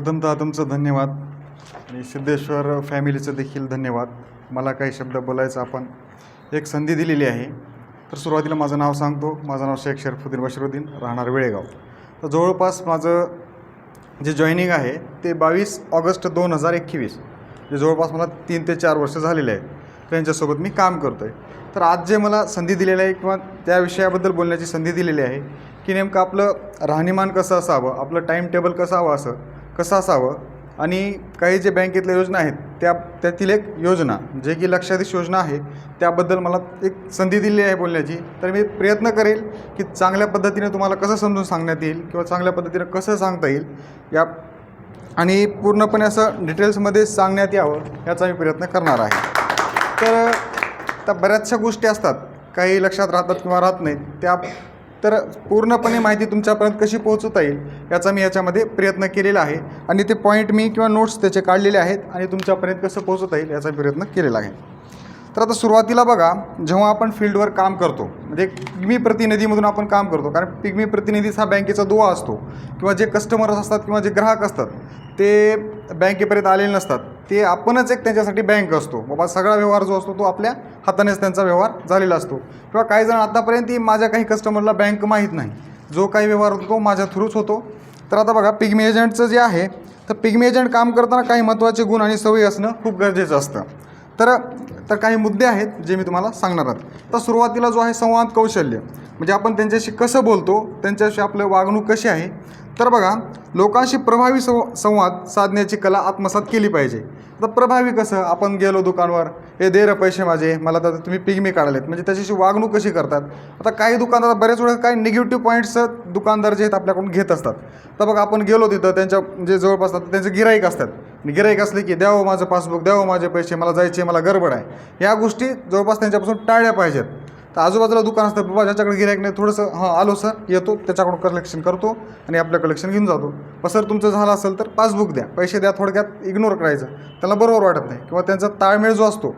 प्रथमतः तुमचं धन्यवाद. आणि सिद्धेश्वर फॅमिलीचं देखील धन्यवाद. मला काही शब्द बोलायचं आपण. एक संधी दिलेली आहे. तर सुरुवातीला माझं नाव सांगतो. माझं नाव शेख शरफुद्दीन बशरुद्दीन. राहणार वेळेगाव. तर जवळपास माझं जे जॉईनिंग आहे ते बावीस ऑगस्ट दोन हजार एकवीस. जे जवळपास मला तीन ते चार वर्ष झालेले आहे त्यांच्यासोबत मी काम करतो आहे तर आज जे मला संधी दिलेली आहे किंवा त्या विषयाबद्दल बोलण्याची संधी दिलेली आहे की नेमकं आपलं राहणीमान कसं असावं आपलं टाईम टेबल कसं हवं असं कसं असावं? आणि काही जे बँकेतल्या योजना आहेत त्या त्यातील एक योजना जे की लक्षाधीश योजना आहे त्याबद्दल मला एक संधी दिली आहे बोलण्याची. तर मी प्रयत्न करेल की चांगल्या पद्धतीने तुम्हाला कसं समजून सांगण्यात येईल किंवा चांगल्या पद्धतीने कसं सांगता येईल या आणि पूर्णपणे असं डिटेल्समध्ये सांगण्यात यावं याचा मी प्रयत्न करणार आहे. तर त्या बऱ्याचशा गोष्टी असतात. काही लक्षात राहतात किंवा राहत नाहीत. त्या तर पूर्णपणे माहिती तुमच्यापर्यंत कशी पोहोचवता येईल याचा मी याच्यामध्ये प्रयत्न केलेला आहे. आणि ते पॉईंट मी किंवा नोट्स त्याचे काढलेले आहेत आणि तुमच्यापर्यंत कसं पोहोचवता येईल याचा प्रयत्न केलेला आहे. तर आता सुरुवातीला बघा जेव्हा आपण फील्डवर काम करतो म्हणजे पिग्मी प्रतिनिधीमधून आपण काम करतो कारण पिगमी प्रतिनिधीच हा बँकेचा दुवा असतो किंवा जे कस्टमर्स असतात किंवा जे ग्राहक असतात ते बँकेपर्यंत आलेले नसतात ते आपणच एक त्यांच्यासाठी बँक असतो. बाबा सगळा व्यवहार जो असतो तो आपल्या हातानेच त्यांचा व्यवहार झालेला असतो. किंवा काही जण आतापर्यंत माझ्या काही कस्टमरला बँक माहीत नाही. जो काही व्यवहार होतो तो माझ्या थ्रूच होतो. तर आता बघा पिग्मी एजंटचं जे आहे तर पिगमी एजंट काम करताना काही महत्त्वाचे गुण आणि सवयी असणं खूप गरजेचं असतं. तर तर काही मुद्दे आहेत जे मी तुम्हाला सांगणार आहे तर सुरुवातीला जो आहे संवाद कौशल्य. म्हणजे आपण त्यांच्याशी कसं बोलतो त्यांच्याशी आपलं वागणूक कशी आहे तर बघा लोकांशी प्रभावी सं संवाद साधण्याची कला आत्मसात केली पाहिजे. आता प्रभावी कसं? आपण गेलो दुकानवर. हे दे रे पैसे माझे. मला तर तुम्ही पिगमी काढलेत. म्हणजे त्याच्याशी वागणूक कशी करतात? आता काही दुकानदार बऱ्याच वेळा काही निगेटिव्ह पॉईंट्स दुकानदार जे आहेत आपल्याकडून घेत असतात. तर बघा आपण गेलो तिथं त्यांच्या जे जवळपास असतात त्यांचे गिराईक असतात. गिराईक असले की द्यावं माझं पासबुक द्यावं माझे पैसे मला जायचे मला गडबड आहे. या गोष्टी जवळपास त्यांच्यापासून टाळल्या पाहिजेत. तर आजूबाजूला दुकान असतं. बाबा ज्याच्याकडे गिरायक नाही. थोडंसं हां आलो सर. येतो. त्याच्याकडून कलेक्शन करतो आणि आपलं कलेक्शन घेऊन जातो. पण सर तुमचं झालं असेल तर पासबुक द्या. पैसे द्या. थोडक्यात इग्नोर करायचं. त्याला बरोबर वाटत नाही. किंवा त्यांचा ताळमेळ जो असतो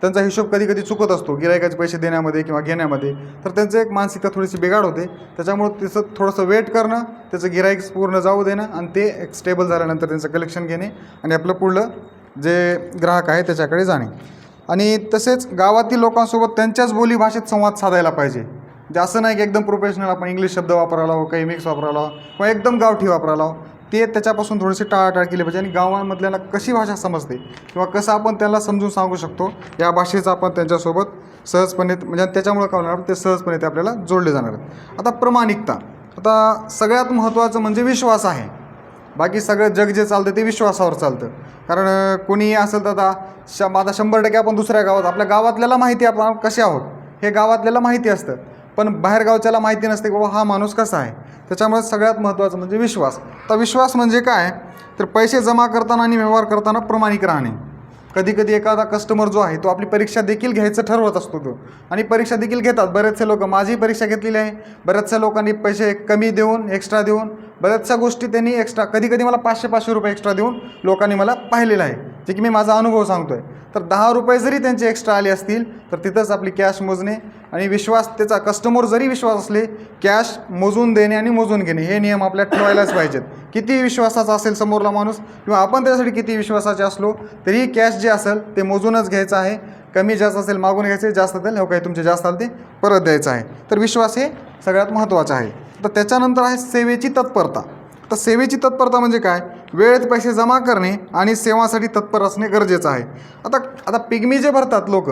त्यांचा हिशोब कधी कधी चुकत असतो. गिरायकाचे पैसे देण्यामध्ये किंवा घेण्यामध्ये. तर त्यांचं एक मानसिकता थोडीशी बिघाड होते. त्याच्यामुळं त्याचं थोडंसं वेट करणं त्याचं गिराईक पूर्ण जाऊ देणं आणि ते एक स्टेबल झाल्यानंतर त्यांचं कलेक्शन घेणे आणि आपलं पुढलं जे ग्राहक आहे त्याच्याकडे जाणे. आणि तसेच गावातील लोकांसोबत त्यांच्याच बोलीभाषेत संवाद साधायला पाहिजे. जे असं नाही की एकदम प्रोफेशनल आपण इंग्लिश शब्द वापरायला हो काही मिक्स वापरायला किंवा एकदम गावठी वापरायला हो ते त्याच्यापासून थोडीशी टाळाटाळ केली पाहिजे. आणि गावांमधल्याला कशी भाषा समजते किंवा कसं आपण त्याला समजून सांगू शकतो या भाषेचा आपण त्यांच्यासोबत सहजपणे म्हणजे त्याच्यामुळे काय होणार ते सहजपणे ते आपल्याला जोडले जाणार आहेत. आता प्रामाणिकता. आता सगळ्यात महत्त्वाचं म्हणजे विश्वास आहे. बाकी सगळं जग जे चालतं ते विश्वासावर चालतं. कारण अं, कोणीही असेल तर आता श आता शंभर टक्के आपण दुसऱ्या गावात आपल्या गावातल्याला माहिती आपण कसे आहोत? हे गावातल्याला माहिती असतं. पण बाहेरगावच्याला माहिती नसते की बाबा हा माणूस कसा आहे? त्याच्यामुळे सगळ्यात महत्त्वाचं म्हणजे विश्वास. तर विश्वास म्हणजे काय? तर पैसे जमा करताना आणि व्यवहार करताना प्रामाणिक राहणे. कधी कधी एखादा कस्टमर जो आहे तो आपली परीक्षा देखील घ्यायचं ठरवत असतो तो. आणि परीक्षा देखील घेतात. बरेचसे लोक माझी परीक्षा घेतलेली आहे. बऱ्याचशा लोकांनी पैसे कमी देऊन एक्स्ट्रा देऊन बऱ्याचशा गोष्टी त्यांनी एक्स्ट्रा कधी कधी मला पाचशे पाचशे रुपये एक्स्ट्रा देऊन लोकांनी मला पाहिलेलं आहे जे की मी माझा अनुभव सांगतो आहे तर दहा रुपये जरी त्यांचे एक्स्ट्रा आले असतील तर तिथंच आपली कॅश मोजणे आणि विश्वास त्याचा कस्टमर जरी विश्वास असले कॅश मोजून देणे आणि मोजून घेणे हे नियम आपल्या ठेवायलाच पाहिजेत. किती विश्वासाचा असेल समोरला माणूस किंवा आपण त्यासाठी किती विश्वासाचे असलो तरीही कॅश जे असेल ते मोजूनच घ्यायचं आहे. कमी जास्त असेल मागून घ्यायचे जास्त असेल हो काही तुमचे जास्त आलं ते परत द्यायचं आहे. तर विश्वास हे सगळ्यात महत्त्वाचं आहे. तर त्याच्यानंतर आहे सेवेची तत्परता. तर सेवेची तत्परता म्हणजे काय? वेळेत पैसे जमा करणे आणि सेवासाठी तत्पर असणे गरजेचं आहे. आता आता पिगमी जे भरतात लोक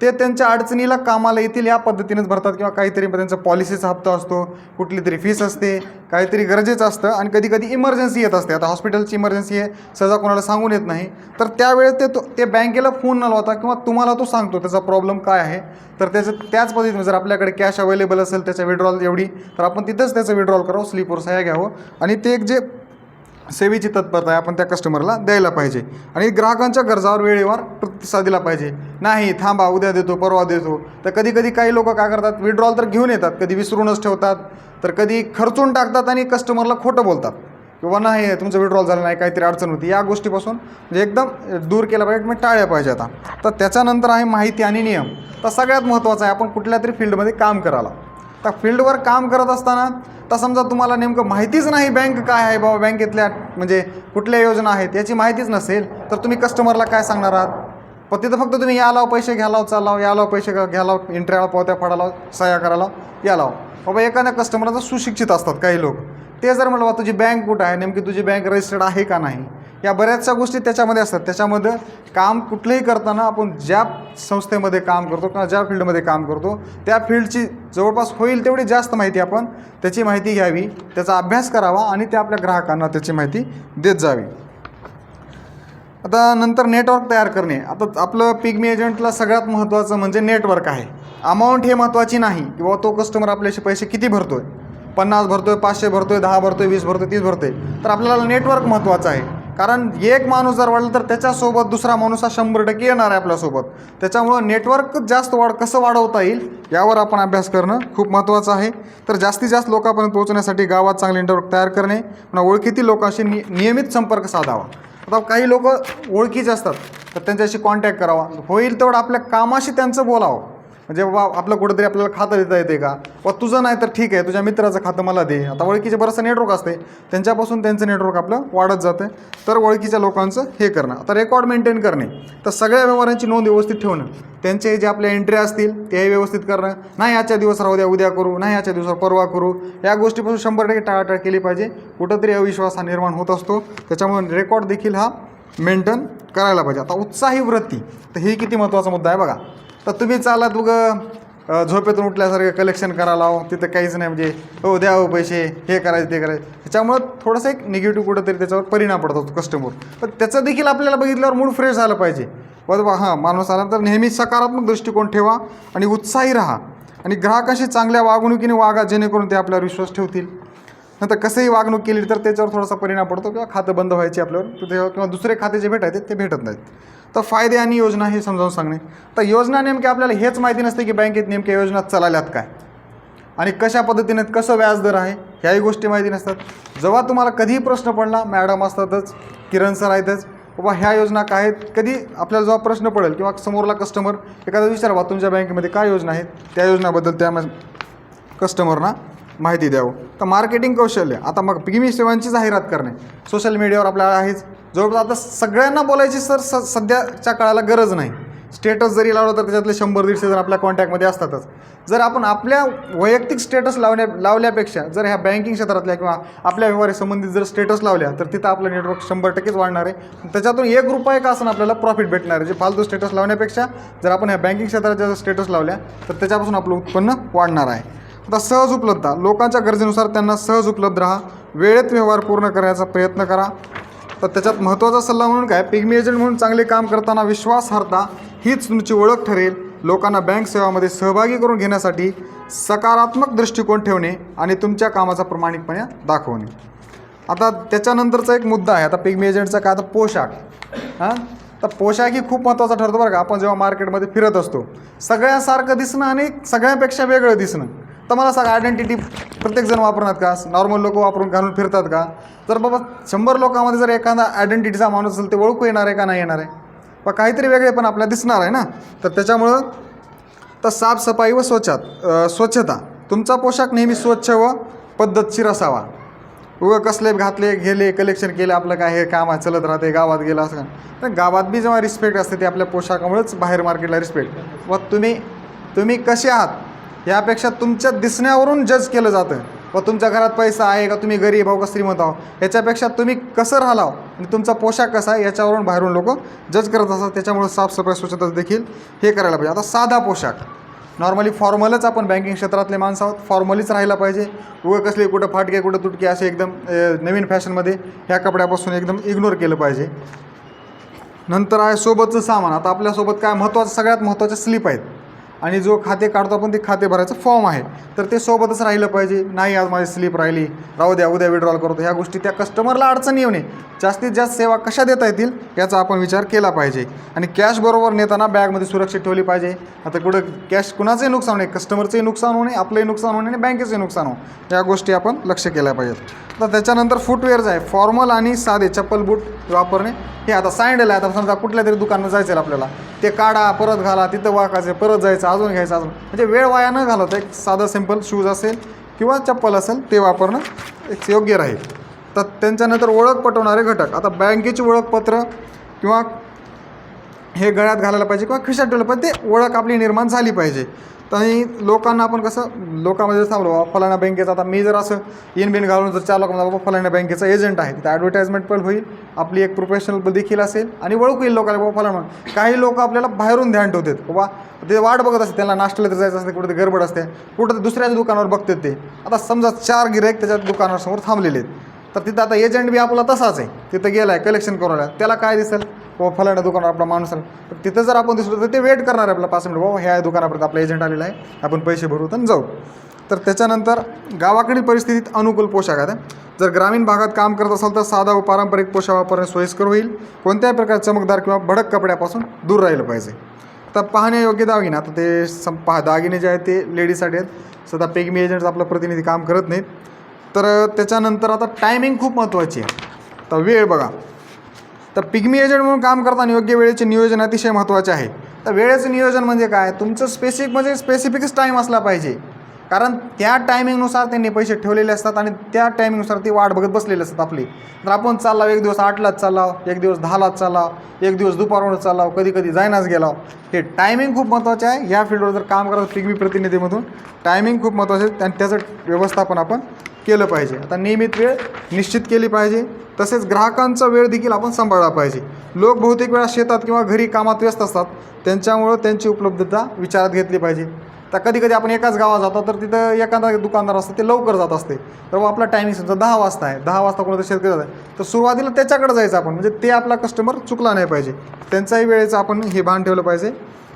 ते त्यांच्या अडचणीला कामाला येतील या पद्धतीनेच भरतात किंवा काहीतरी त्यांचा पॉलिसीचा हप्ता असतो कुठली तरी फीस असते काहीतरी गरजेचं असतं आणि कधी कधी इमर्जन्सी येत असते. आता हॉस्पिटलची इमर्जन्सी आहे सहजा कोणाला सांगून येत नाही. तर त्यावेळेस ते तो ते बँकेला फोन न लावता किंवा तुम्हाला तो सांगतो त्याचा प्रॉब्लेम काय आहे. तर त्याचं त्याच पद्धतीने जर आपल्याकडे कॅश अवेलेबल असेल त्याच्या विड्रॉल एवढी तर आपण तिथंच त्याचं विड्रॉल करावं स्लीपवर सह्या घ्यावं. आणि ते एक जे सेवेची तत्परता आहे आपण त्या कस्टमरला द्यायला पाहिजे. आणि ग्राहकांच्या गरजावर वेळेवर प्रतिसाद दिला पाहिजे. नाही थांबा उद्या देतो परवा देतो. तर कधी कधी काही लोक काय करतात विड्रॉल तर घेऊन येतात कधी विसरूनच ठेवतात तर कधी खर्चून टाकतात आणि कस्टमरला खोटं बोलतात. किंवा नाही तुमचं विड्रॉल झालं नाही काहीतरी अडचण होती. या गोष्टीपासून म्हणजे एकदम दूर केलं पाहिजे मग टाळल्या पाहिजे आता. तर त्याच्यानंतर आहे माहिती आणि नियम. तर सगळ्यात महत्त्वाचं आहे आपण कुठल्या तरी फील्डमध्ये काम करायला. तर फील्डवर काम करत असताना तर समजा तुम्हाला नेमकं माहितीच नाही बँक काय आहे बाबा बँकेतल्या म्हणजे कुठल्या योजना आहेत याची माहितीच नसेल तर तुम्ही कस्टमरला काय सांगणार आहात? पण तिथं फक्त तुम्ही या लाव पैसे घ्या लाव चालाव या लाव पैसे घ्या लाव एंट्र्या पावत्या फाडा लाव सह्या करा लाव या लाव. बाबा एखाद्या कस्टमरचा सुशिक्षित असतात काही लोक. ते जर म्हणलं बा तुझी बँक कुठं आहे? नेमकी तुझी बँक रजिस्टर्ड आहे का नाही? या बऱ्याचशा गोष्टी त्याच्यामध्ये असतात. त्याच्यामध्ये काम कुठलंही करताना आपण ज्या संस्थेमध्ये काम करतो किंवा ज्या फील्डमध्ये काम करतो त्या फील्डची जवळपास होईल तेवढी जास्त माहिती आपण त्याची माहिती घ्यावी त्याचा अभ्यास करावा आणि त्या आपल्या ग्राहकांना त्याची माहिती देत जावी. आता नंतर नेटवर्क तयार करणे. आता आपलं पिगमी एजंटला सगळ्यात महत्त्वाचं म्हणजे नेटवर्क आहे. अमाऊंट हे महत्त्वाची नाही किंवा तो कस्टमर आपल्याशी पैसे किती भरतो आहे पन्नास भरतो आहे पाचशे भरतो आहे दहा भरतो आहे वीस भरतो आहे तीस भरतो आहे तर आपल्याला नेटवर्क महत्त्वाचं आहे. कारण एक माणूस जर वाढला तर त्याच्यासोबत दुसरा माणूस हा शंभर टक्के येणार आहे आपल्यासोबत. त्याच्यामुळं नेटवर्क जास्त वाढ कसं वाढवता येईल यावर आपण अभ्यास करणं खूप महत्त्वाचं आहे. तर जास्तीत जास्त लोकांपर्यंत पोहोचण्यासाठी गावात चांगले नेटवर्क तयार करणे पुन्हा ओळखीतील लोकांशी नि नियमित संपर्क साधावा. आता काही लोक ओळखीचे असतात तर त्यांच्याशी कॉन्टॅक्ट करावा. होईल तेवढं आपल्या कामाशी त्यांचं बोलावं. म्हणजे बाबा आपलं कुठंतरी आपल्याला खातं देता येते का? व तुझं नाही तर ठीक आहे तुझ्या मित्राचं खातं मला दे. आता ओळखीचे बरंचसं नेटवर्क असते. त्यांच्यापासून त्यांचं नेटवर्क आपलं वाढत जातं. तर ओळखीच्या लोकांचं हे करणं. आता रेकॉर्ड मेंटेन करणे. तर सगळ्या व्यवहारांची नोंद व्यवस्थित ठेवणं. त्यांचे जे आपल्या एंट्री असतील तेही व्यवस्थित करणं. नाही आजच्या दिवस राहू द्या उद्या करू. नाही आजच्या दिवसावर परवा करू. या गोष्टीपासून शंभर टक्के टाळाटाळ केली पाहिजे. कुठंतरी अविश्वास हा निर्माण होत असतो. त्याच्यामुळे रेकॉर्ड देखील हा मेंटेन करायला पाहिजे. आता उत्साही वृत्ती. तर हे किती महत्त्वाचा मुद्दा आहे बघा. तर तुम्ही चालात मग झोपेतून उठल्यासारखं कलेक्शन करायला लाव. तिथं काहीच नाही म्हणजे हो द्या हो पैसे हे करायचे ते करायचं. त्याच्यामुळं थोडंसं एक निगेटिव्ह कुठंतरी त्याच्यावर परिणाम पडतो कस्टमर पण त्याचं देखील आपल्याला बघितल्यावर मूड फ्रेश झालं पाहिजे. बरोबर हां माणूस आला तर नेहमी सकारात्मक दृष्टिकोन ठेवा आणि उत्साही राहा. आणि ग्राहकाशी चांगल्या वागणुकीने वागा जेणेकरून ते आपल्यावर विश्वास ठेवतील. नंतर कसंही वागणूक केली तर त्याच्यावर थोडासा परिणाम पडतो किंवा खातं बंद व्हायचे आपल्यावर. तर ते किंवा दुसरे खाते जे भेटायचे ते भेटत नाहीत. तर फायदे आणि योजना हे समजावून सांगणे. तर योजना नेमक्या आपल्याला हेच माहिती नसते की बँकेत नेमक्या योजना चालल्यात काय? आणि कशा पद्धतीने कसं व्याजदर आहे ह्याही गोष्टी माहिती नसतात. जेव्हा तुम्हाला कधीही प्रश्न पडला मॅडम असतातच किरण सर आहेतच बाबा ह्या योजना काय आहेत? कधी आपल्याला जेव्हा प्रश्न पडेल किंवा समोरला कस्टमर एखादा विचार तुमच्या बँकेमध्ये काय योजना आहेत? त्या योजनाबद्दल त्या कस्टमरना माहिती द्यावं. तर मार्केटिंग कौशल्य आता मग पिगमी सेवांची जाहिरात करणे. सोशल मीडियावर आपल्याला आहेच. जवळपास आता सगळ्यांना बोलायची सर स सध्याच्या काळाला गरज नाही. स्टेटस जरी लावलं तर त्याच्यातले शंभर दीडशे जण आपल्या कॉन्टॅक्टमध्ये असतातच. जर आपण आपल्या वैयक्तिक स्टेटस लावण्या लावल्यापेक्षा जर ह्या बँकिंग क्षेत्रातल्या किंवा आपल्या व्यवहारी संबंधित जर स्टेटस लावल्या तर तिथं आपलं नेटवर्क शंभर टक्केच वाढणार आहे. त्याच्यातून एक रुपये का असं आपल्याला प्रॉफिट भेटणार आहे. जे फालतू स्टेटस लावण्यापेक्षा जर आपण ह्या बँकिंग क्षेत्राच्या जर स्टेटस लावल्या तर त्याच्यापासून आपलं उत्पन्न वाढणार आहे. आता सहज उपलब्धता. लोकांच्या गरजेनुसार त्यांना सहज उपलब्ध राहा. वेळेत व्यवहार पूर्ण करण्याचा प्रयत्न करा. तर त्याच्यात महत्त्वाचा सल्ला म्हणून काय? पिग्मी एजंट म्हणून चांगले काम करताना विश्वासार्हता हीच तुमची ओळख ठरेल. लोकांना बँक सेवामध्ये सहभागी करून घेण्यासाठी सकारात्मक दृष्टिकोन ठेवणे आणि तुमच्या कामाचा प्रामाणिकपणे दाखवणे. आता त्याच्यानंतरचा एक मुद्दा आहे. आता पिग्मी एजंटचा काय? आता पोशाख. हां? तर पोशाख ही खूप महत्त्वाचा ठरतो बरं का. आपण जेव्हा मार्केटमध्ये फिरत असतो सगळ्यासारखं दिसणं आणि सगळ्यापेक्षा वेगळं दिसणं. तर मला सांगा आयडेंटिटी प्रत्येकजण वापरणार का? नॉर्मल लोक वापरून घालून फिरतात का? जर बाबा शंभर लोकांमध्ये जर एखादा आयडेंटिटीचा माणूस असेल ते ओळखू येणार आहे का नाही येणार आहे? पण काहीतरी वेगळे पण आपल्याला दिसणार आहे ना? तर त्याच्यामुळं तर साफसफाई व स्वच्छात स्वच्छता. तुमचा पोशाख नेहमी स्वच्छ व पद्धतशीर असावा. उगं कसले घातले गेले कलेक्शन केले आपलं काय हे काम आहे चलत राहते गावात गेलं असं का? तर गावात बी जेव्हा रिस्पेक्ट असते ते आपल्या पोशाखामुळेच बाहेर मार्केटला रिस्पेक्ट व तुम्ही तुम्ही कसे आहात? यापेक्षा तुमच्या दिसण्यावरून जज केलं जातं व तुमच्या घरात पैसा आहे का? तुम्ही गरीब आहो का? श्रीमंत आहो? याच्यापेक्षा तुम्ही कसं राहिलाव? आणि तुमचा पोशाख कसा आहे? याच्यावरून बाहेरून लोक जज करत असतात. त्याच्यामुळे साफसफाई स्वच्छता देखील हे करायला पाहिजे. आता साधा पोशाख. नॉर्मली फॉर्मलच आपण बँकिंग क्षेत्रातले माणसं आहोत. फॉर्मलीच राहायला पाहिजे. उगं कसले कुठं फाटके कुठं तुटके असे एकदम नवीन फॅशनमध्ये ह्या कपड्यापासून एकदम इग्नोर केलं पाहिजे. नंतर आहे सोबतचं सामान. आता आपल्यासोबत काय महत्त्वाचं सगळ्यात महत्त्वाचे स्लिप आहेत. आणि जो खाते काढतो आपण ते खाते भरायचं फॉर्म आहे. तर ते सोबतच राहिलं पाहिजे. नाही आज माझी स्लिप राहिली. राहू द्या उद्या विड्रॉल करतो. ह्या गोष्टी त्या कस्टमरला अडचणी येऊ नये. जास्तीत जास्त सेवा कशा देता येतील याचा आपण विचार केला पाहिजे. आणि कॅशबरोबर नेताना बॅगमध्ये सुरक्षित ठेवली पाहिजे. आता कुठं कॅश कुणाचंही नुकसान होणे कस्टमरचंही नुकसान होणे आपलंही नुकसान होणे आणि बँकेचंही नुकसान हो या गोष्टी आपण लक्ष केल्या पाहिजेत. तर त्याच्यानंतर फुटवेअर्स आहे फॉर्मल आणि साधे चप्पल बूट वापरणे हे आता सँडल आहे. आता समजा कुठल्या तरी दुकानात जायचं आहे आपल्याला. ते काढा परत घाला तिथं वाकायचं परत जायचं. अजून घ्यायचं अजून. म्हणजे वेळ वाया न घालवता एक साधं सिंपल शूज असेल किंवा चप्पल असेल ते वापरणं एक योग्य राहील. तर त्यांच्यानंतर ओळख पटवणारे घटक. आता बँकेची ओळखपत्र किंवा हे गळ्यात घालायला पाहिजे किंवा खिशात ठेवलं पाहिजे ते ओळख आपली निर्माण झाली पाहिजे. आणि लोकांना आपण कसं लोकांमध्ये सांगलो थांबलो बाबा फलाना बँकेचा आता मी जर असं इन बिन घालून जर चार लोकांना बाबा फलाना बँकेचा एजंट आहे तिथं ॲडव्हर्टाईजमेंट पण होईल आपली एक प्रोफेशनल देखील असेल आणि ओळख येईल लोकांना बाबा फलाना काही लोक आपल्याला बाहेरून ध्यान ठेवतात बाबा ते वाट बघत असते त्यांना नाश्त्याला तर जायचं असते कुठे गडबड असते कुठं ते दुसऱ्याच दुकानावर बघतात ते. आता समजा चार गिरायक त्याच्या दुकानासमोर थांबलेले आहेत तर तिथं आता एजंट बी आपला तसाच आहे तिथं गेला आहे कलेक्शन करून त्याला काय दिसेल? बाबा फलाण्या दुकानावर आपला माणूस आला तर तिथं जर आपण दिसलो तर ते वेट करणार आहे आपला पाच मिनिट. बाबा ह्या दुकानापर्यंत आपला एजंट आलेला आहे. आपण पैसे भरू तर जाऊ. तर त्याच्यानंतर गावाकडील परिस्थितीत अनुकूल पोशाख आहे. जर ग्रामीण भागात काम करत असाल तर साधा व पारंपरिक पोशाख वापरणे सोयीस्कर होईल. कोणत्याही प्रकारे चमकदार किंवा भडक कपड्यापासून दूर राहिलं पाहिजे. तर पाहण्यायोग्य दागिने. आता ते सं पहा दागिने जे आहेत ते लेडीजसाठी आहेत. सध्या पेगमी एजंट्स आपलं प्रतिनिधी काम करत नाहीत. तर त्याच्यानंतर आता टायमिंग खूप महत्त्वाची आहे. तर वेळ बघा. तर पिग्मी एजंट म्हणून काम करताना योग्य वेळेचे नियोजन अतिशय महत्त्वाचे आहे. तर वेळेचं नियोजन म्हणजे काय? तुमचं स्पेसिफिक म्हणजे स्पेसिफिकच टाईम असला पाहिजे. कारण त्या टायमिंगनुसार त्यांनी पैसे ठेवलेले असतात आणि त्या टायमिंगनुसार ती वाट बघत बसलेली असतात आपली. तर आपण चाललाव एक दिवस आठलाच चाललाव एक दिवस दहालाच चाललाव एक दिवस दुपारवर चाललाव कधी कधी जायनाच गेलाव. हे टायमिंग खूप महत्त्वाचे आहे. ह्या फील्डवर जर काम करत पिगवी प्रतिनिधीमधून टायमिंग खूप महत्त्वाचे आहे आणि त्याचं व्यवस्थापन आपण केलं पाहिजे. आता नियमित वेळ निश्चित केली पाहिजे. तसेच ग्राहकांचा वेळ देखील आपण सांभाळला पाहिजे. लोक बहुतेक वेळा शेतात किंवा घरी कामात व्यस्त असतात. त्यांच्यामुळं त्यांची उपलब्धता विचारात घेतली पाहिजे. तर कधी कधी आपण एकाच गावात जातो तर तिथं एखादा दुकानदार असतं ते लवकर जात असते. तर आपला टायमिंग समजा दहा वाजता आहे दहा वाजता कोणतं शेतकरी जात आहे. तर सुरुवातीला त्याच्याकडे जायचं आपण म्हणजे ते आपला कस्टमर चुकला नाही पाहिजे. त्यांचाही वेळेचं आपण हे भान ठेवलं पाहिजे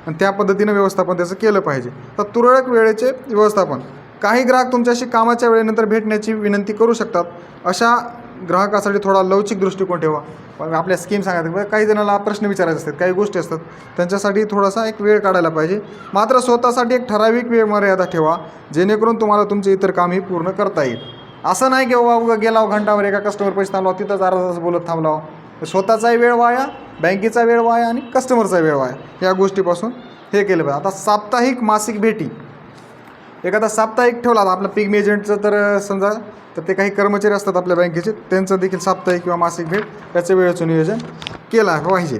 आणि त्या पद्धतीनं व्यवस्थापन त्याचं केलं पाहिजे. तर तुरळक वेळेचे व्यवस्थापन. काही ग्राहक तुमच्याशी कामाच्या वेळेनंतर भेटण्याची विनंती करू शकतात. अशा ग्राहकासाठी थोडा लवचिक दृष्टिकोन ठेवा. पण आपल्या स्कीम सांगायचं काही जणांना प्रश्न विचारायचे असतात काही गोष्टी असतात. त्यांच्यासाठी थोडासा एक वेळ काढायला पाहिजे. मात्र स्वतःसाठी एक ठराविक वेळ मर्यादा ठेवा जेणेकरून तुम्हाला तुमचे इतर कामही पूर्ण करता येईल. असं नाही की बाबा गेला हो गेलाव घंटावर एका कस्टमर पैसे थांबलाव हो, तिथंच अर्धा तास बोलत थांबलाव हो. स्वतःचाही वेळ वाया बँकेचा वेळ वाया आणि कस्टमरचा वेळ वाया या गोष्टीपासून हे केलं पाहिजे. आता साप्ताहिक मासिक भेटी. एखादा साप्ताहिक ठेवला आपलं पिग एजंटचं तर समजा तर ते काही कर्मचारी असतात आपल्या बँकेचे त्यांचं देखील साप्ताहिक किंवा मासिक भेट याचं वेळेचं नियोजन केलं पाहिजे.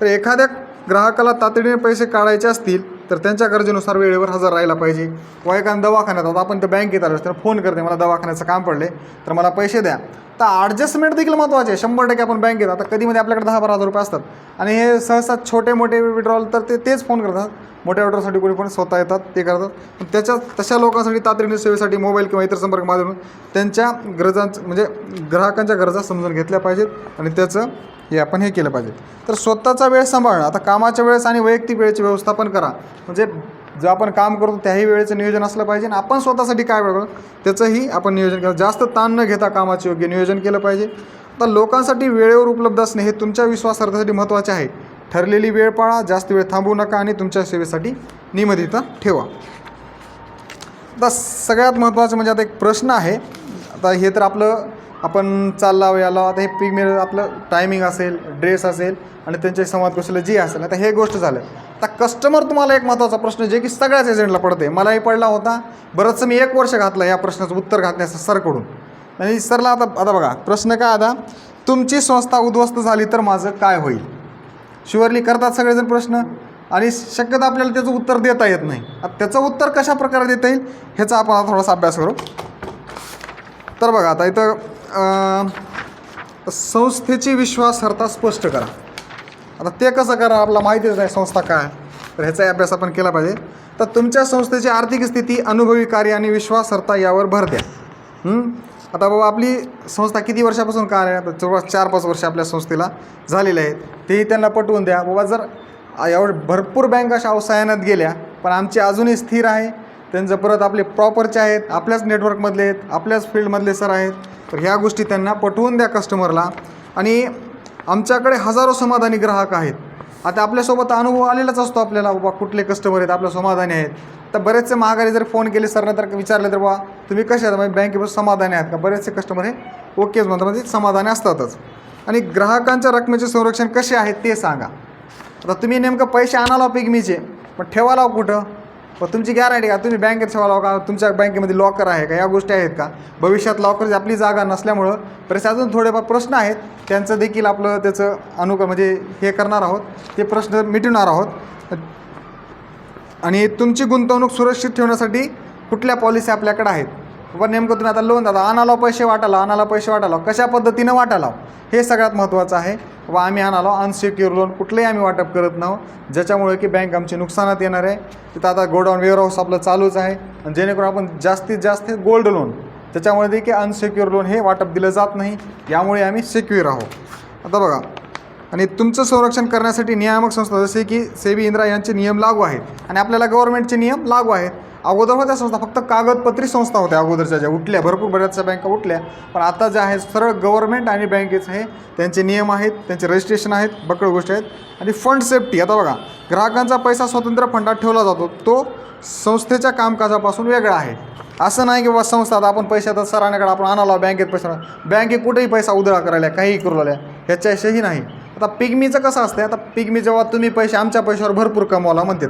तर एखाद्या ग्राहकाला तातडीने पैसे काढायचे असतील तर त्यांच्या गरजेनुसार वेळेवर हजर राहायला पाहिजे. व एखादा दवाखान्यात आता आपण त्या बँकेत आलो तर फोन करते मला दवाखान्याचं काम पडले तर मला पैसे द्या. तर ॲडजस्टमेंट देखील महत्त्वाचे आहे. शंभर टक्के आपण बँकेत आता कधीमध्ये आपल्याकडे दहा बारा हजार रुपये असतात. आणि हे सहसा छोटे मोठे विड्रॉल तर ते तेच फोन करतात. मोठ्या ऑर्डरसाठी कोणी पण स्वतः येतात ते करतात. पण त्याच्या तशा लोकांसाठी तातडीने सेवेसाठी मोबाईल किंवा इतर संपर्क माध्यम त्यांच्या गरजांचं म्हणजे ग्राहकांच्या गरजा समजून घेतल्या पाहिजेत. आणि त्याचं हे आपण हे केलं पाहिजे तर स्वतःचा वेळ सांभाळणं. आता कामाच्या वेळेस आणि वैयक्तिक वेळेचे व्यवस्थापन करा. म्हणजे जो आपण काम करतो त्याही वेळेचं नियोजन असलं पाहिजे आणि आपण स्वतःसाठी काय वेळ त्याचंही आपण नियोजन केलं. जास्त ताण न घेता कामाचे योग्य नियोजन केलं पाहिजे. तर लोकांसाठी वेळेवर उपलब्ध असणे हे तुमच्या विश्वासार्थासाठी महत्त्वाचे आहे. ठरलेली वेळ पाळा जास्त वेळ थांबू नका आणि तुमच्या सेवेसाठी नियमितता ठेवा. आता सगळ्यात महत्त्वाचं म्हणजे आता एक प्रश्न आहे. आता हे तर आपलं आपण चालला याला आता हे पिगमे आपलं टायमिंग असेल ड्रेस असेल आणि त्यांचे संवाद कौशल्य जी असेल आता हे गोष्ट झालं. आता कस्टमर तुम्हाला एक महत्त्वाचा प्रश्न जे की सगळ्याच एजंटला पडते मलाही पडला होता. बरंचसं मी एक वर्ष घातलं या प्रश्नाचं उत्तर घातण्याचं सरकडून. आणि सरला आता आता बघा प्रश्न काय आता? तुमची संस्था उद्ध्वस्त झाली तर माझं काय होईल? शुअरली करतात सगळेजण प्रश्न. आणि शक्यतो आपल्याला त्याचं उत्तर देता येत नाही. आता त्याचं उत्तर कशा प्रकारे देता येईल ह्याचा आपण थोडासा अभ्यास करू. तर बघा आता इथं संस्थेची विश्वासार्हता स्पष्ट करा. आता ते कसं करा आपला माहितीच नाही संस्था काय. तर ह्याचाही अभ्यास आपण केला पाहिजे. तर तुमच्या संस्थेची आर्थिक स्थिती अनुभवी कार्य आणि विश्वासार्हता यावर भर द्या. आता बाबा आपली संस्था किती वर्षापासून कार्य आहे? आता जवळपास चार पाच वर्ष आपल्या संस्थेला झालेले आहेत. तेही त्यांना पटवून द्या. बाबा जर यावर भरपूर बँक अशा अवसायानात गेल्या पण आमची अजूनही स्थिर आहे. त्यांचं परत आपले प्रॉपरचे आहेत आपल्याच नेटवर्कमधले आहेत आपल्याच फील्डमधले सर आहेत. तर ह्या गोष्टी त्यांना पटवून द्या कस्टमरला आणि आमच्याकडे हजारो समाधानी ग्राहक आहेत. आता आपल्यासोबत अनुभव आलेलाच असतो आपल्याला बाबा कुठले कस्टमर आहेत? आपल्या समाधानी आहेत. तर बरेचसे महागारी जर फोन केले सरनं तर विचारले तर बाबा तुम्ही कसे आहात? म्हणजे बँकेपासून समाधानी आहात का? बरेचसे कस्टमर हे ओकेच म्हणतात म्हणजे समाधानी असतातच. आणि ग्राहकांच्या रकमेचे संरक्षण कसे आहे ते सांगा. आता तुम्ही नेमकं पैसे आणाला पिगमीचे पण ठेवाला कुठं? पण तुमची गॅरंटी का? तुम्ही बँकेत सेवा का तुमच्या बँकेमध्ये लॉकर आहे का? या गोष्टी आहेत का? भविष्यात लॉकरची आपली जागा नसल्यामुळं बरेच अजून थोडेफार प्रश्न आहेत. त्यांचं देखील आपलं त्याचं अनुक म्हणजे हे करणार आहोत. ते प्रश्न मिटवणार आहोत. आणि तुमची गुंतवणूक सुरक्षित ठेवण्यासाठी कुठल्या पॉलिसी आपल्याकडे आहेत? पण नेमकं तुम्ही आता लोन दादा आणाला पैसे वाटाला आणाला पैसे वाटाला कशा पद्धतीनं वाटाला हे सगळ्यात महत्त्वाचं आहे. व आम्ही आणालो अनसिक्युअर लोन कुठलंही आम्ही वाटप करत नाहो. ज्याच्यामुळे की बँक आमची नुकसानात येणार आहे. तिथं आता गोडाऊन वेअरहाऊस आपलं चालूच आहे. आणि जेणेकरून आपण जास्तीत जास्त गोल्ड लोन त्याच्यामुळे देखील अनसिक्युअर लोन हे वाटप दिलं जात नाही. यामुळे आम्ही सिक्युअर आहोत. आता बघा आणि तुमचं संरक्षण करण्यासाठी नियामक संस्था जसे की सेबी इंद्रा यांचे नियम लागू आहेत आणि आपल्याला गव्हर्नमेंटचे नियम लागू आहेत. अगोदर होत्या संस्था फक्त कागदपत्री संस्था होत्या अगोदरच्या ज्या उठल्या. भरपूर बऱ्याचशा बँका उठल्या. पण आता ज्या आहेत सरळ गव्हर्नमेंट आणि बँकेचं आहे. त्यांचे नियम आहेत त्यांचे रजिस्ट्रेशन आहेत बकळ गोष्टी आहेत. आणि फंड सेफ्टी आता बघा ग्राहकांचा पैसा स्वतंत्र फंडात ठेवला जातो. तो संस्थेच्या कामकाजापासून वेगळा आहे. असं नाही की बाबा संस्था आता आपण पैसे आता सरांकडे आपण आणाला बँकेत पैसा बँकेत कुठेही पैसा उधळा करायला काहीही करू लागल्या. ह्याच्याविषयीही नाही. आता पिगमीचं कसं असतं आता पिगमी जेव्हा तुम्ही पैसे आमच्या पैशावर भरपूर कमवला म्हणतात.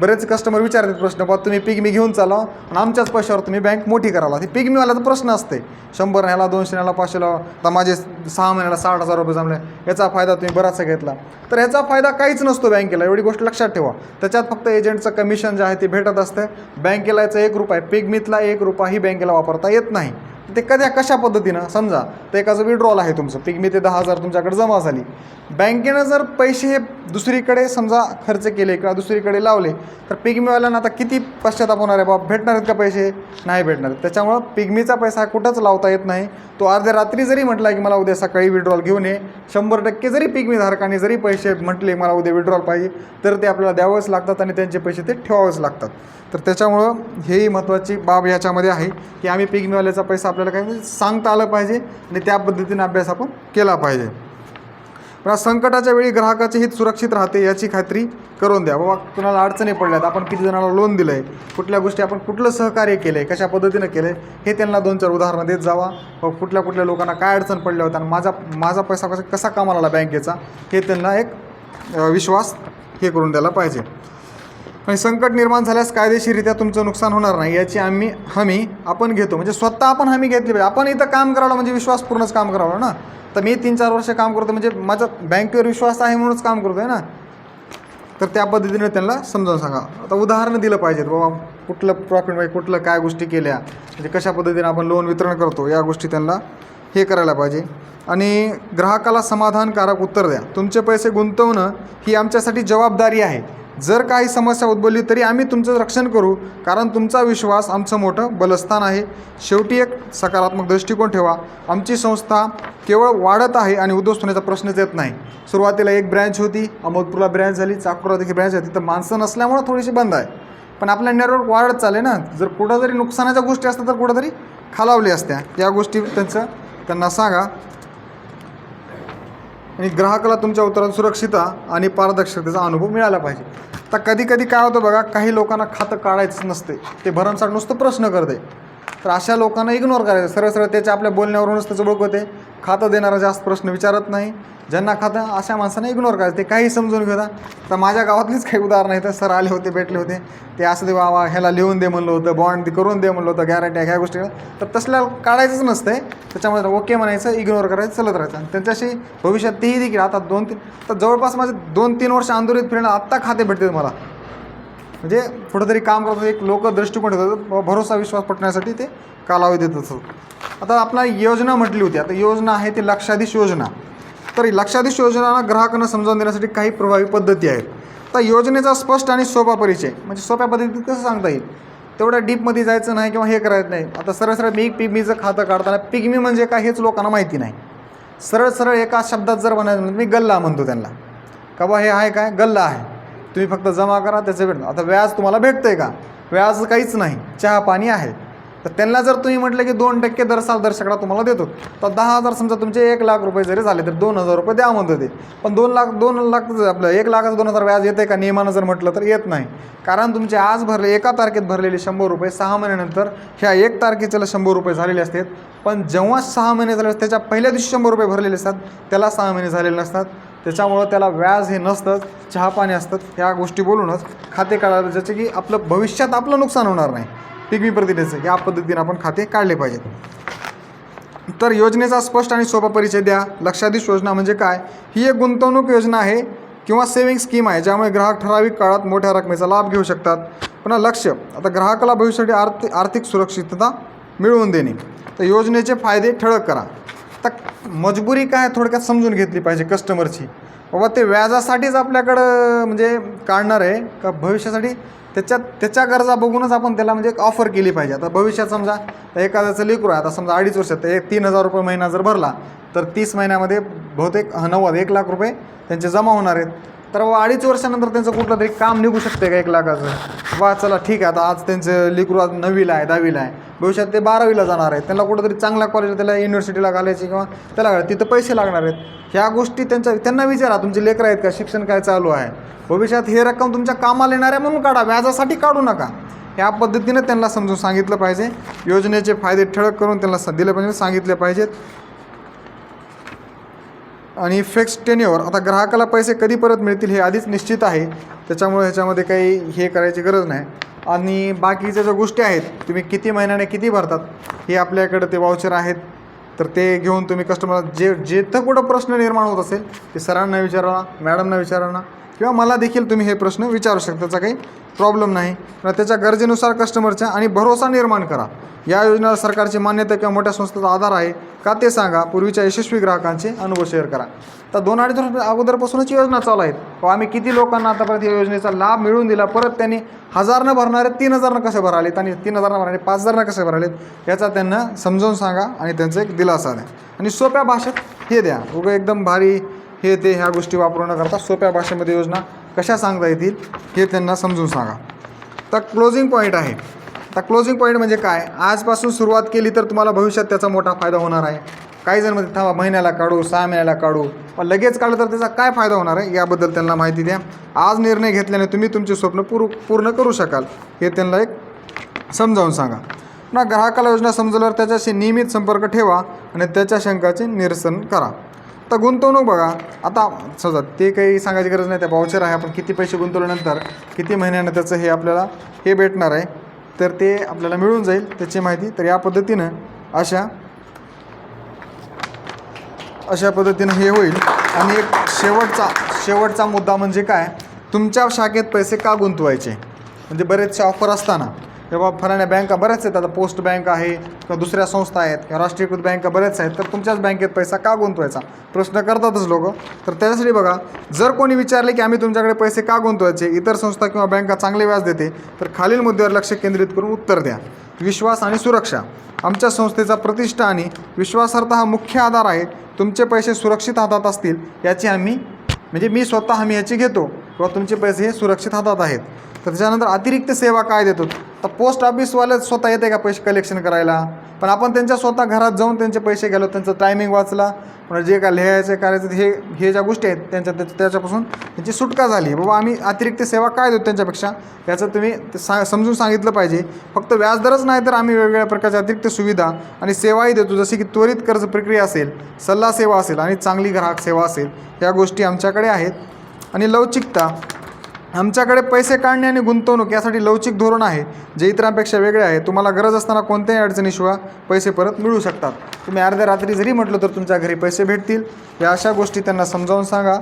बरेच कस्टमर विचारतात प्रश्न बा तुम्ही पिगमी घेऊन चाला आणि आमच्याच पैशावर तुम्ही बँक मोठी कराला ती पिगमीवाल्याचा प्रश्न असते शंभर न्याला दोनशे न्याला पाचशेला आता माझे सहा महिन्याला साठ हजार रुपये जमले. याचा फायदा तुम्ही बराचसा घेतला. तर ह्याचा फायदा काहीच नसतो बँकेला एवढी गोष्ट लक्षात ठेवा. त्याच्यात फक्त एजंटचं कमिशन जे आहे ते भेटत असतं बँकेला याचा एक रुपये पिगमीतला एक रुपयाही बँकेला वापरता येत नाही. ते कद्या कशा पद्धतीनं? समजा तर एकाचं विड्रॉल आहे तुमचं. पिगमी ते दहा हजार तुमच्याकडे जमा झाली. बँकेनं जर पैसे हे दुसरीकडे समजा खर्च केले किंवा दुसरीकडे लावले तर पिगमीवाल्यांना आता किती पश्चाताप होणार आहे? बाबा भेटणार आहेत का पैसे? नाही भेटणार. त्याच्यामुळं पिगमीचा पैसा कुठंच लावता येत नाही. तो अर्ध्या रात्री जरी म्हटला की मला उद्या सकाळी विड्रॉल घेऊन ये शंभर टक्के जरी पिगमीधारकांनी जरी पैसे म्हटले मला उद्या विड्रॉल पाहिजे तर ते आपल्याला द्यावंच लागतात आणि त्यांचे पैसे ते ठेवावेच लागतात. तर त्याच्यामुळं हेही महत्त्वाची बाब याच्यामध्ये आहे की आम्ही पिगमीवाल्याचा पैसा आपल्याला काय म्हणजे सांगता आलं पाहिजे आणि त्या पद्धतीने अभ्यास आपण केला पाहिजे. पण संकटाच्या वेळी ग्राहकाचे हित सुरक्षित राहते याची खात्री करून द्या. बाबा कुणाला अडचणी पडल्यात आपण किती जणांना लोन दिलं आहे कुठल्या गोष्टी आपण कुठलं सहकार्य केलं आहे कशा पद्धतीनं केलं आहे हे त्यांना दोन चार उदाहरणं देत जावा. व कुठल्या कुठल्या लोकांना काय अडचण पडल्या होत्या आणि माझा माझा पैसा कसा कसा कामाला आला बँकेचा हे त्यांना एक विश्वास हे करून द्यायला पाहिजे. आणि संकट निर्माण झाल्यास कायदेशीररित्या तुमचं नुकसान होणार नाही. याची आम्ही हमी आपण घेतो. म्हणजे स्वतः आपण हमी घेतली पाहिजे. आपण इथं काम करावं म्हणजे विश्वासपूर्णच काम करावं ना. तर मी तीन चार वर्ष काम करतो म्हणजे माझा बँकेवर विश्वास आहे म्हणूनच काम करतो आहे ना. तर त्या पद्धतीने त्यांना समजावून सांगा. आता उदाहरणं दिलं पाहिजेत. बाबा कुठलं प्रॉफिट म्हणजे कुठलं काय गोष्टी केल्या. म्हणजे कशा पद्धतीने आपण लोन वितरण करतो. या गोष्टी त्यांना हे करायला पाहिजे. आणि ग्राहकाला समाधानकारक उत्तर द्या. तुमचे पैसे गुंतवणं ही आमच्यासाठी जबाबदारी आहे. जर काही समस्या उद्भवली तरी आम्ही तुमचं रक्षण करू कारण तुमचा विश्वास आमचं मोठं बलस्थान आहे. शेवटी एक सकारात्मक दृष्टिकोन ठेवा. आमची संस्था केवळ वाढत आहे आणि उद्ध्वस्त होण्याचा प्रश्नच येत नाही. सुरुवातीला एक ब्रँच होती अमोदपूरला ब्रँच झाली चाकूरला देखील ब्रँच होती तिथं माणसं नसल्यामुळं थोडीशी बंद आहे. पण आपल्या नेटवर्क वाढत चालले ना. जर कुठं जरी नुकसानाच्या गोष्टी असतात तर कुठं तरी खालावली असत्या. या गोष्टी त्यांचं त्यांना सांगा. आणि ग्राहकाला तुमच्या उत्तरात सुरक्षितता आणि पारदर्शकतेचा अनुभव मिळाला पाहिजे. तर कधी कधी काय होतं बघा काही लोकांना खातं काढायचं नसते. ते भरमसाठ नुसतं प्रश्न करते. तर अशा लोकांना इग्नोर करायचं. सरळ सरळ त्याच्या आपल्या बोलण्यावरूनच त्याचं ओळखते खातं देणारा जास्त प्रश्न विचारत नाही. ज्यांना खातं अशा माणसांना इग्नोर करायचं. ते काही समजून घेता. तर माझ्या गावातलीच काही उदाहरणं आहेत. सर आले होते भेटले होते. ते असं दे बाबा ह्याला लिहून दे म्हणलं होतं बॉन्ड करून दे म्हणलं होतं गॅरंटी ह्या गोष्टी तर तसल्या काढायचंच नसतंय. त्याच्यामध्ये ओके म्हणायचं इग्नोर करायचं चलत राहायचं. आणि त्यांच्याशी भविष्यात तेही देखील आता दोन तीन तर जवळपास माझे दोन तीन वर्ष आंदोलित फिरणं आत्ता खाते भेटते मला. म्हणजे कुठंतरी काम करतो एक लोक दृष्टिकोन ठेवतात भरोसा विश्वास पटण्यासाठी ते कालावधी देत असतात. आता आपला योजना म्हटली होती आता योजना आहे ती लक्षाधीश योजना. तर लक्षाधीश योजनांना ग्राहकांना समजावून देण्यासाठी काही प्रभावी पद्धती आहेत. तर योजनेचा स्पष्ट आणि सोपा परिचय म्हणजे सोप्या पद्धतीत कसं सांगता येईल? तेवढ्या डीपमध्ये जायचं नाही किंवा हे करायचं नाही. आता सरळ सरळ मी पिगमीचं खातं काढताना पिगमी म्हणजे काय हेच लोकांना माहिती नाही. सरळ सरळ एका शब्दात जर म्हणायचं मी गल्ला म्हणतो त्यांना. का बा हे आहे काय? गल्ला आहे. तुम्ही फक्त जमा करा त्याचं भेट आता व्याज तुम्हाला भेटतं आहे का? व्याज काहीच नाही. चहा पाणी आहे. तर त्यांना जर तुम्ही म्हटलं की दोन टक्के दर साल दर्शकडा तुम्हाला देतो तर दहा हजार समजा तुमचे एक लाख रुपये जरी झाले तर दोन हजार रुपये द्या म्हणतो ते पण दोन लाख दोन लाख आपलं एक लाखाचं दोन हजार व्याज येते का नियमानं जर म्हटलं तर येत नाही. कारण तुमचे आज भरले एका तारखेत भरलेले शंभर रुपये सहा महिन्यानंतर ह्या एक तारखेच्याला शंभर रुपये झालेले असतात. पण जेव्हा सहा महिने झाले त्याच्या पहिल्या दिवशी शंभर रुपये भरलेले असतात त्याला सहा महिने झालेले नसतात. त्याच्यामुळं त्याला व्याज हे नसतं चहा पाणी असतं ह्या गोष्टी बोलूनच खाते काढायला ज्याचे की आपलं भविष्यात आपलं नुकसान होणार नाही. पिकवी प्रतिनिधीचं या पद्धतीने आपण खाते काढले पाहिजेत. तर योजनेचा स्पष्ट आणि सोपा परिचय द्या. लक्षाधीश योजना म्हणजे काय? ही एक गुंतवणूक योजना आहे किंवा सेविंग स्कीम आहे ज्यामुळे ग्राहक ठराविक काळात मोठ्या रकमेचा लाभ घेऊ शकतात. पुन्हा लक्ष आता ग्राहकाला भविष्यासाठी आर्थिक आर्थिक सुरक्षितता मिळवून देणे. तर योजनेचे फायदे ठळक करा. तर मजबुरी काय थोडक्यात समजून घेतली पाहिजे कस्टमरची बाबा ते व्याजासाठीच आपल्याकडं म्हणजे काढणार आहे का भविष्यासाठी त्याच्यात त्याच्या गरजा बघूनच आपण त्याला म्हणजे एक ऑफर केली पाहिजे. आता भविष्यात समजा एखाद्याचं लेकरू आहे आता समजा अडीच वर्षात एक तीन हजार रुपये महिना जर भरला तर तीस महिन्यामध्ये बहुतेक नव्वद एक लाख रुपये त्यांचे जमा होणार आहेत. तर व अडीच वर्षानंतर त्यांचं कुठलं तरी काम निघू शकते का एक लाखाचं? वा चला ठीक आहे. आता आज त्यांचं लेकरू आज नववीला आहे दहावीला आहे. भविष्यात ते बारावीला जाणार आहेत त्यांना कुठंतरी चांगल्या कॉलेज त्याला युनिव्हर्सिटीला घालायची किंवा त्याला तिथं पैसे लागणार आहेत. ह्या गोष्टी त्यांच्या त्यांना विचारा. तुमचे लेकरं आहेत का? शिक्षण काय चालू आहे? भविष्यात हे रक्कम तुमच्या कामाला येणार आहे म्हणून काढा. व्याजासाठी काढू नका. ह्या पद्धतीने त्यांना समजून सांगितलं पाहिजे. योजनेचे फायदे ठळक करून त्यांना स- दिले पाहिजे सांगितले पाहिजेत. आणि फिक्स टेन्युअर आता ग्राहकाला पैसे कधी परत मिळतील हे आधीच निश्चित आहे. त्याच्यामुळे ह्याच्यामध्ये काही हे करायची गरज नाही. आणि बाकीच्या ज्या गोष्टी आहेत तुम्ही किती महिन्याने किती भरतात हे आपल्याकडे ते वाउचर आहेत. तर ते घेऊन तुम्ही कस्टमरला जे जेथं कुठं प्रश्न निर्माण होत असेल ते सरांना विचारा मॅडमना विचारा किंवा मला देखील तुम्ही हे प्रश्न विचारू शकता त्याचा काही प्रॉब्लेम नाही. त्याच्या गरजेनुसार कस्टमरच्या आणि भरोसा निर्माण करा. या योजनेला सरकारची मान्यता किंवा मोठ्या संस्थेचा आधार आहे का ते सांगा. पूर्वीच्या यशस्वी ग्राहकांचे अनुभव शेअर करा. तर दोन अडीच वर्ष अगोदरपासूनच योजना चालू आहेत. व आम्ही किती लोकांना आतापर्यंत या योजनेचा लाभ मिळवून दिला परत त्यांनी हजारनं भरणारे तीन हजारनं कसे भरालेत आणि तीन हजारनं भरणारे पाच हजारनं कसे भरालेत याचा त्यांना समजावून सांगा आणि त्यांचा एक दिलासा द्या. आणि सोप्या भाषेत हे द्या. उगं एकदम भारी हे ते ह्या गोष्टी वापरू न करता सोप्या भाषेमध्ये योजना कशा सांगता येतील हे त्यांना समजून सांगा. तर क्लोजिंग पॉईंट आहे. तर क्लोजिंग पॉईंट म्हणजे काय? आजपासून सुरुवात केली तर तुम्हाला भविष्यात त्याचा मोठा फायदा होणार आहे. काही जण म्हणजे थांबा महिन्याला काढू सहा महिन्याला काढू. पण लगेच काढलं तर त्याचा काय फायदा होणार आहे? याबद्दल त्यांना माहिती द्या. आज निर्णय घेतल्याने तुम्ही तुमचे स्वप्न पूर पूर्ण करू शकाल. हे त्यांना एक समजावून सांगा. ना ग्राहकाला योजना समजल्यावर त्याच्याशी नियमित संपर्क ठेवा आणि त्याच्या शंकाचे निरसन करा. तर गुंतवणूक बघा. आता समजा ते काही सांगायची गरज नाही त्या बाउचर आहे आपण किती पैसे गुंतवल्यानंतर किती महिन्यानं त्याचं हे आपल्याला हे भेटणार आहे. तर ते आपल्याला मिळून जाईल त्याची माहिती. तर या पद्धतीनं अशा अशा पद्धतीनं हे होईल. आणि एक शेवटचा शेवटचा मुद्दा म्हणजे काय? तुमच्या शाखेत पैसे का गुंतवायचे? म्हणजे बरेचसे ऑफर असताना. किंवा फलाण्या बँका बऱ्याच आहेत. आता पोस्ट बँक आहे किंवा दुसऱ्या संस्था आहेत किंवा राष्ट्रीयकृत बँका बऱ्याच आहेत. तर तुमच्याच बँकेत पैसा का गुंतवायचा? प्रश्न करतातच लोक. तर त्यासाठी बघा जर कोणी विचारले की आम्ही तुमच्याकडे पैसे का गुंतवायचे? इतर संस्था किंवा बँका चांगले व्याज देते तर खालील मुद्द्यावर लक्ष केंद्रित करून उत्तर द्या. विश्वास आणि सुरक्षा. आमच्या संस्थेचा प्रतिष्ठा आणि विश्वासार्हता हा मुख्य आधार आहे. तुमचे पैसे सुरक्षित हातात असतील याची आम्ही म्हणजे मी स्वतः हमी याची घेतो किंवा तुमचे पैसे हे सुरक्षित हातात आहेत. तर त्याच्यानंतर अतिरिक्त सेवा काय देतो? तर पोस्ट ऑफिसवाले स्वतः येते का पैसे कलेक्शन करायला? पण आपण त्यांच्या स्वतः घरात जाऊन त्यांचे पैसे गेलो त्यांचं टायमिंग वाचला पण जे काय लिहायचं करायचं हे हे ज्या गोष्टी आहेत त्यांच्या त्याच्या- त्याच्यापासून त्यांची सुटका झाली. बाबा आम्ही अतिरिक्त सेवा काय देतो त्यांच्यापेक्षा? याचं तुम्ही सा समजून सांगितलं पाहिजे. फक्त व्याजदरच नाही तर आम्ही वेगवेगळ्या प्रकारच्या अतिरिक्त सुविधा आणि सेवाही देतो. जसे की त्वरित कर्ज प्रक्रिया असेल सल्ला सेवा असेल आणि चांगली ग्राहक सेवा असेल या गोष्टी आमच्याकडे आहेत. आणि लवचिकता आमच्याकडे पैसे काढणे आणि गुंतवणूक यासाठी लवचिक धोरण आहे जे इतरांपेक्षा वेगळे आहे. तुम्हाला गरज असताना कोणत्याही अडचणीशिवाय पैसे परत मिळू शकतात. तुम्ही अर्ध्या रात्री जरी म्हटलं तर तुमच्या घरी पैसे भेटतील. या अशा गोष्टी त्यांना समजावून सांगा.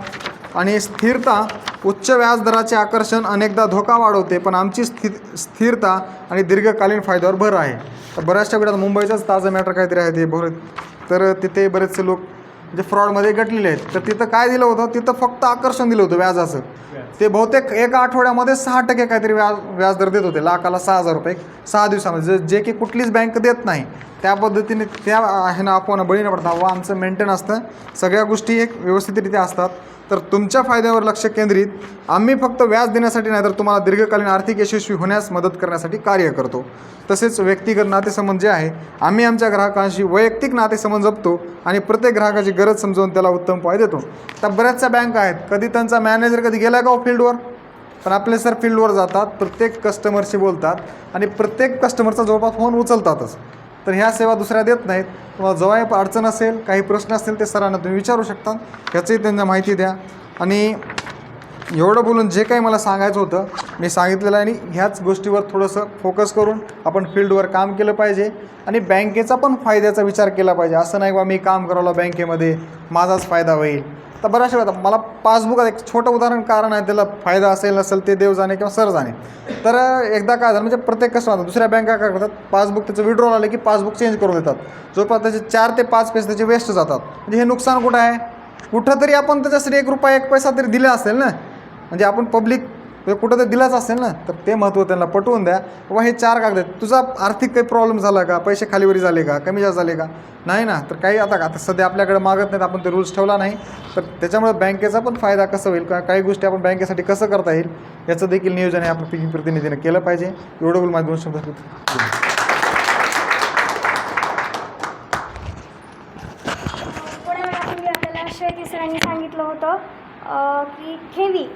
आणि स्थिरता उच्च व्याजदराचे आकर्षण अनेकदा धोका वाढवते पण आमची स्थि स्थिरता आणि दीर्घकालीन फायद्यावर भर आहे. तर बऱ्याचशा वेळात मुंबईचाच ताजं मॅटर काहीतरी आहे ते भर तर तिथे बरेचसे लोक म्हणजे फ्रॉडमध्ये गटलेले आहेत तर तिथं काय दिलं होतं? तिथं फक्त आकर्षण दिलं होतं व्याजाचं. ते बहुतेक एका आठवड्यामध्ये सहा टक्के काहीतरी व्याज व्याजदर देत होते लाखाला सहा हजार रुपये सहा दिवसामध्ये. जे जे की कुठलीच बँक देत नाही. त्या पद्धतीने त्या ह्यानं आपण बळी न पडता व आमचं मेंटेन असतं. सगळ्या गोष्टी एक व्यवस्थितरित्या असतात. तर तुमच्या फायद्यावर लक्ष केंद्रित आम्ही फक्त व्याज देण्यासाठी नाही तर तुम्हाला दीर्घकालीन आर्थिक यशस्वी होण्यास मदत करण्यासाठी कार्य करतो. तसेच व्यक्तिगत नातेसंबंध जे आहे आम्ही आमच्या ग्राहकांशी वैयक्तिक नातेसंबंध जपतो आणि प्रत्येक ग्राहकाची गरज समजावून त्याला उत्तम पाय देतो. तर बऱ्याचशा बँका आहेत कधी त्यांचा मॅनेजर कधी गेला का हो फील्डवर पण आपले सर फील्डवर जातात प्रत्येक कस्टमरशी बोलतात आणि प्रत्येक कस्टमरचा जवळपास फोन उचलतातच. तर ह्या सेवा दुसऱ्या देत नाहीत. तुम्हाला जवळ अडचण असेल काही प्रश्न असतील ते सरांना तुम्ही विचारू शकता. ह्याचंही त्यांना माहिती द्या. आणि एवढं बोलून जे काही मला सांगायचं होतं मी सांगितलेलं आहे आणि ह्याच गोष्टीवर थोडंसं फोकस करून आपण फील्डवर काम केलं पाहिजे. आणि बँकेचा पण फायद्याचा विचार केला पाहिजे. असं नाही बा मी काम करावं बँकेमध्ये माझाच फायदा होईल. तर बऱ्याचशा वेळा मला पासबुकात एक छोटं उदाहरण कारण आहे त्याला फायदा असेल नसेल ते देव जाणे किंवा सर जाणे. तर एकदा काय झालं म्हणजे प्रत्येक कसं होतं दुसऱ्या बँका काय करतात पासबुक त्याचं विड्रॉल आलं की पासबुक चेंज करून देतात. जोपर्यंत त्याचे चार ते पाच पैसे त्याचे वेस्ट जातात. म्हणजे हे नुकसान कुठं आहे? कुठं तरी आपण त्याच्यासाठी एक रुपया एक पैसा तरी दिला असेल ना? म्हणजे आपण पब्लिक कुठं तर दिलाच असेल ना तर ते महत्त्व त्यांना पटवून द्या. बाबा हे चार कागद आहेत. तुझा आर्थिक काही प्रॉब्लेम झाला का? पैसे खालीवरी झाले का? कमी जास्त झाले का? नाही ना. तर काही आता आता सध्या आपल्याकडे मागत नाहीत. आपण ते रूल्स ठेवला नाही. तर त्याच्यामुळे बँकेचा पण फायदा कसं होईल? का काही गोष्टी आपण बँकेसाठी कसं करता येईल? याचं देखील नियोजन हे आपण पिकिंग प्रतिनिधीने केलं पाहिजे. एवढं बोल माझे दोन शब्द सरांनी सांगितलं होतं की ठेवी